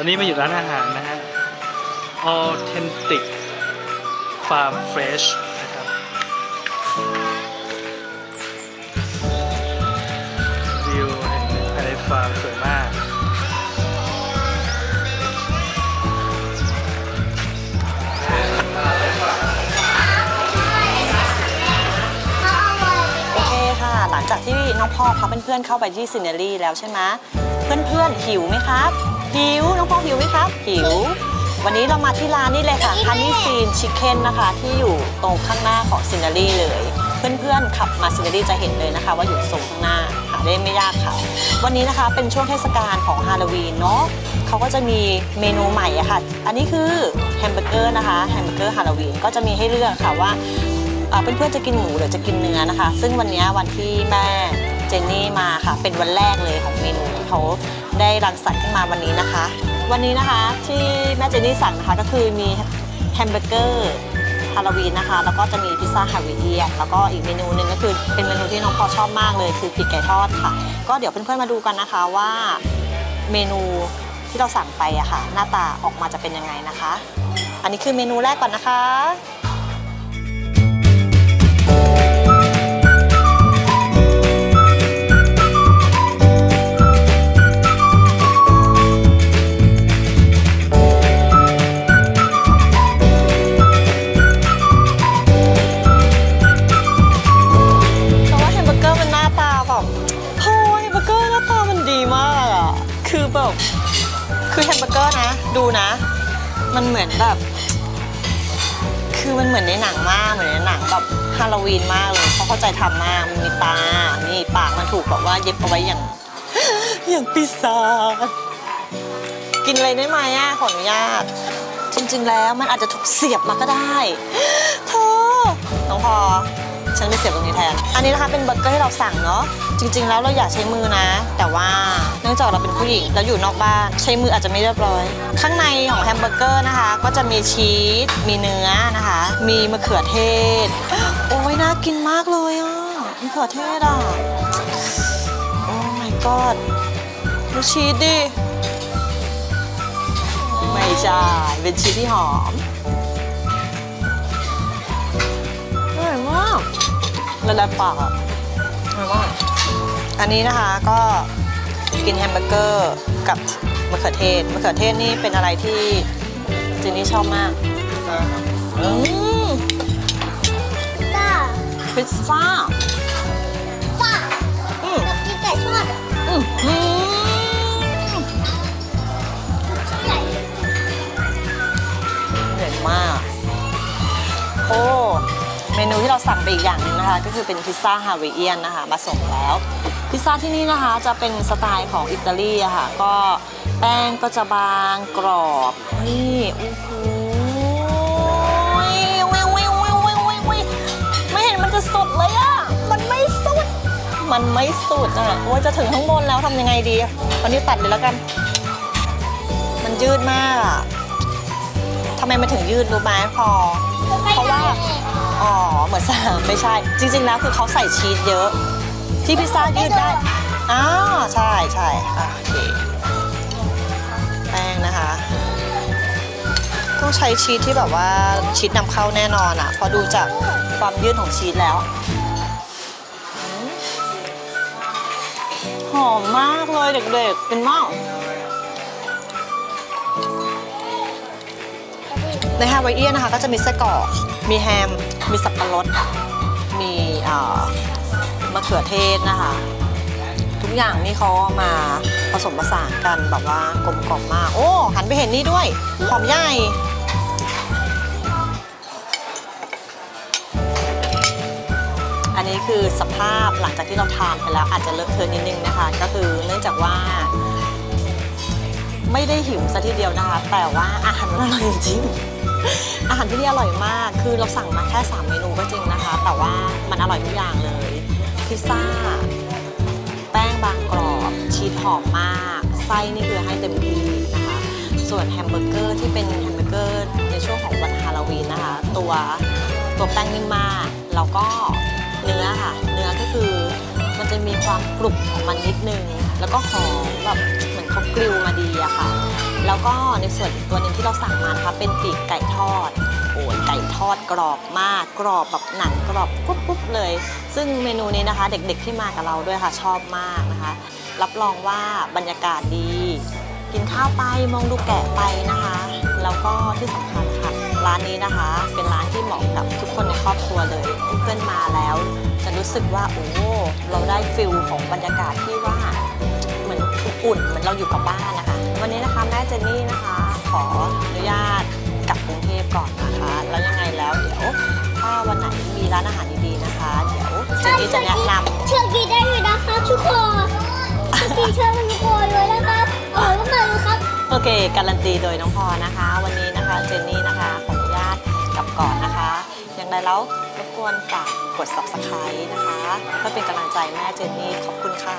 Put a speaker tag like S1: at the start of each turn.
S1: ตอนนี้มาอยู่ร้านอาหารนะฮะ Authentic Farm Fresh นะครับ วิวภายในฟาร์มสวยมาก
S2: โอเคค่ะ หลังจากที่น้องพ่อพาเพื่อนๆเข้าไปที่ซินเนอรี่แล้วใช่ไหมเพื่อนๆหิวไหมครับ หิวน้องพ่อหิวไหมครับหิว วันนี้เรามาที่ร้านนี่เลยค่ะฮันนี่ซีนชิคเก้นนะคะ ที่อยู่ตรงข้างหน้าของซินเนอรี่เลย เพื่อนๆขับมาซินเนอรี่จะเห็นเลยนะคะ ว่าอยู่ตรงข้างหน้าหาได้ไม่ยากค่ะ วันนี้นะคะเป็นช่วงเทศกาลของฮาโลวีนเนาะเขาก็จะมีเมนูใหม่อะค่ะ อันนี้คือแฮมเบอร์เกอร์นะคะแฮมเบอร์เกอร์ฮาโลวีนก็จะมีให้เลือกค่ะว่าเพื่อนๆจะกินหมูหรือจะกินเนื้อนะคะ ซึ่งวันนี้วันที่แม่ เจนนี่มาค่ะ เป็นวันแรกเลยของเมนูที่เขาได้รังสรรค์ขึ้นมาวันนี้นะคะ วันนี้นะคะที่แม่เจนนี่สั่งนะคะก็คือมีแฮมเบอร์เกอร์ฮาโลวีนนะคะ แล้วก็จะมีพิซซ่าฮาวายเอียนแล้วก็อีกเมนูหนึ่งก็คือเป็นเมนูที่น้องพอชอบมากเลยคือปีกไก่ทอดค่ะ ก็เดี๋ยวเพื่อนๆมาดูกันนะคะว่าเมนูที่เราสั่งไปอะค่ะ หน้าตาออกมาจะเป็นยังไงนะคะ อันนี้คือเมนูแรกก่อนนะคะ ดูนะ มันเหมือนแบบ คือมันเหมือนในหนังมาก เหมือนในหนังแบบฮาโลวีนมากเลยเขาเข้าใจทำมากมันมีตา นี่ปากมันถูกแบบว่าเย็บเอาไว้อย่าง อย่างปีศาจกินอะไรได้ไหมอะขออนุญาต จริงๆแล้วมันอาจจะถูกเสียบมาก็ได้เธอน้องพอ ฉันไปเสียบตรงนี้แทน อันนี้นะคะเป็นเบอร์เกอร์ที่เราสั่งเนาะ จริง ๆ แล้วเราอยากใช้มือนะ แต่ว่าเนื่องจากเราเป็นผู้หญิงแล้วอยู่นอกบ้าน ใช้มืออาจจะไม่เรียบร้อย ข้างในของแฮมเบอร์เกอร์นะคะ ก็จะมีชีส มีเนื้อนะคะ มีมะเขือเทศ โอ้ยน่ากินมากเลยอะมะเขือเทศอะ โอ้ my god ดูชีสดิ ไม่ใช่เป็นชีสที่หอม ละลายปากอะอร่อยมากอันนี้นะคะก็กินแฮมเบอร์เกอร์กับมะเขือเทศมะเขือเทศนี่เป็นอะไรที่เจนนี่ชอบมากอืม
S3: จ้า
S2: พิซซ่า
S3: จ้า
S2: สั่งไปอีกอย่างหนึงนะคะ ก็คือเป็นพิซซ่าฮาวายเอียนนะคะมาส่งแล้ว พิซซ่าที่นี่นะคะจะเป็นสไตล์ของอิตาลีอะค่ะ ก็แป้งก็จะบางกรอบ นี่โอ้โหแววแววแววแววแววแวไม่เห็นมันจะสุดเลยอะมันไม่สุด มันไม่สุดอะโอ้ยจะถึงข้างบนแล้วทำยังไงดีตอนนี้ตัดเลยแล้วกัน มันยืดมากอะทำไมมันถึงยืดรู้ไหมพอ เพราะว่า อ๋อ เหมือนสามไม่ใช่ จริงๆแล้วคือเขาใส่ชีสเยอะ ที่พิซซ่ายืดได้อ้าวใช่ใช่อะโอเค แป้งนะคะ ต้องใช้ชีสที่แบบว่าชีสนำเข้าแน่นอนอะเพอดูจากความยืดของชีสแล้วอืมหอมมากเลยเด็กๆ เป็นมากในฮาวายเอียนนะคะ ก็จะมีไส้กรอก มีแฮม มีสับปะรด มีมะเขือเทศนะคะ ทุกอย่างนี่เขามาผสมผสานกันแบบว่ากลมกล่อมมาก โอ้ หันไปเห็นนี่ด้วย หอมใหญ่อันนี้คือสภาพหลังจากที่เราทานไปแล้วอาจจะเลอะเทอะนิดนึงนะคะ ก็คือเนื่องจากว่า ไม่ได้หิวซะทีเดียวนะคะ แต่ว่าอาหารมันอร่อยจริง อาหารที่นี่อร่อยมาก คือเราสั่งมาแค่ 3 เมนูก็จริงนะคะ แต่ว่ามันอร่อยทุกอย่างเลย พิซซ่า แป้งบางกรอบ ชีสหอมมาก ไส้นี่คือให้เต็มที่นะคะ ส่วนแฮมเบอร์เกอร์ที่เป็นแฮมเบอร์เกอร์ในช่วงของวันฮาโลวีนนะคะ ตัวตัวแป้งนิ่มมาก แล้วก็เนื้อค่ะ เนื้อก็คือมันจะมีความกรุบของมันนิดนึง แล้วก็หอมแบบเหมือนเขากริลมาดีอะค่ะ แล้วก็ในส่วนอีกตัวหนึ่งที่เราสั่งมานะคะเป็นปีกไก่ทอด โอ้ยไก่ทอดกรอบมาก กรอบแบบหนังกรอบปุ๊บปุ๊บเลย ซึ่งเมนูนี้นะคะ เด็กๆที่มากับเราด้วยค่ะชอบมากนะคะ รับรองว่าบรรยากาศดี กินข้าวไปมองดูแกะไปนะคะ แล้วก็ที่สำคัญค่ะร้านนี้นะคะ เป็นร้านที่เหมาะกับทุกคนในครอบครัวเลยเพื่อนมาแล้ว จะรู้สึกว่าโอ้เราได้ฟิลของบรรยากาศที่ว่า อนอบอุ่นเหมือนเราอยู่กับบ้านนะคะ วันนี้นะคะแม่เจนนี่นะคะ ขออนุญาตกลับกรุงเทพก่อนนะคะ แล้วยังไงแล้วเดี๋ยวถ้าวันไหนมีร้านอาหารดีๆนะคะ เดี๋ยวเจนนี่จะแนะนำ
S3: เชือกกีได้เลยนะครับทุกคนเชือกกีเชือกมันโกยเลยนะครับอร่อยมากๆเลยครับ
S2: โอเค การันตีโดยน้องพอนะคะ วันนี้นะคะเจนนี่นะคะขออนุญาตกลับก่อนนะคะ อย่างไรแล้วรบกวนฝากกด subscribe นะคะเพื่อเป็นกำลังใจแม่เจนนี่ขอบคุณค่ะ